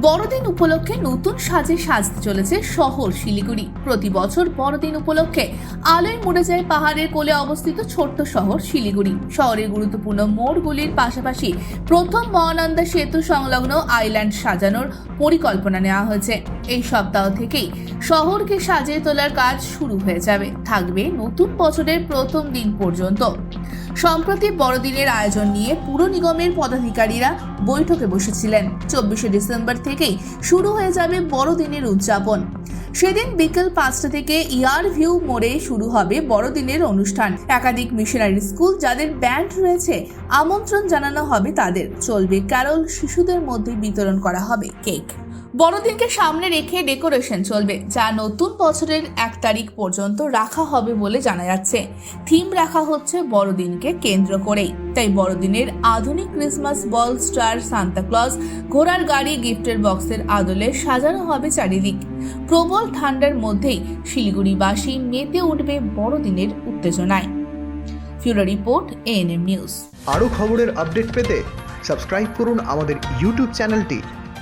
বড়দিন উপলক্ষে নতুন সাজে সাজতে চলেছে শহর শিলিগুড়ি। প্রতি বছর বড়দিন উপলক্ষে আলোয় মুড়ে যায় পাহাড়ের কোলে অবস্থিত ছোট্ট শহর শিলিগুড়ি। শহরের গুরুত্বপূর্ণ মোড়গুলির পাশাপাশি প্রথম মহানন্দা সেতু সংলগ্ন আইল্যান্ড সাজানোর পরিকল্পনা নেওয়া হয়েছে। এই সপ্তাহ থেকেই শহরকে সাজিয়ে তোলার কাজ শুরু হয়ে যাবে। থাকবে নতুন বছরের প্রথম দিন পর্যন্ত। সম্প্রতি বড়দিনের আয়োজন নিয়ে পুর নিগমের পদাধিকারীরা বৈঠকে বসেছিলেন। চব্বিশে ডিসেম্বর থেকেই শুরু হয়ে যাবে বড়দিনের উদযাপন। সেদিন বিকেল পাঁচটা থেকে ইয়ার ভিউ মোড়ে শুরু হবে বড়দিনের অনুষ্ঠান। একাধিক মিশনারি স্কুল যাদের ব্যান্ড রয়েছে, আমন্ত্রণ জানানো হবে তাদের। চলবে ক্যারল শিশুদের মধ্যে বিতরণ করা হবে কেক। বড়দিনকে সামনে রেখে ডেকোরেশন চলবে, যা নতুন বছরের এক তারিখ পর্যন্ত রাখা হবে বলে জানা যাচ্ছে। থিম রাখা হচ্ছে বড়দিনকে কেন্দ্র করেই। তাই বড়দিনের আধুনিক ক্রিসমাস বল স্টার সান্তাক্লজ ঘোড়ার গাড়ি গিফটের বক্সের আদলে সাজানো হবে চারিদিক। প্রবল ঠান্ডার মধ্যেই শিলিগুড়িবাসী মেতে উঠবে বড়দিনের উত্তেজনায়। Bureau report ANM news. আরও খবরের আপডেট পেতে সাবস্ক্রাইব করুন আমাদের ইউটিউব চ্যানেলটি।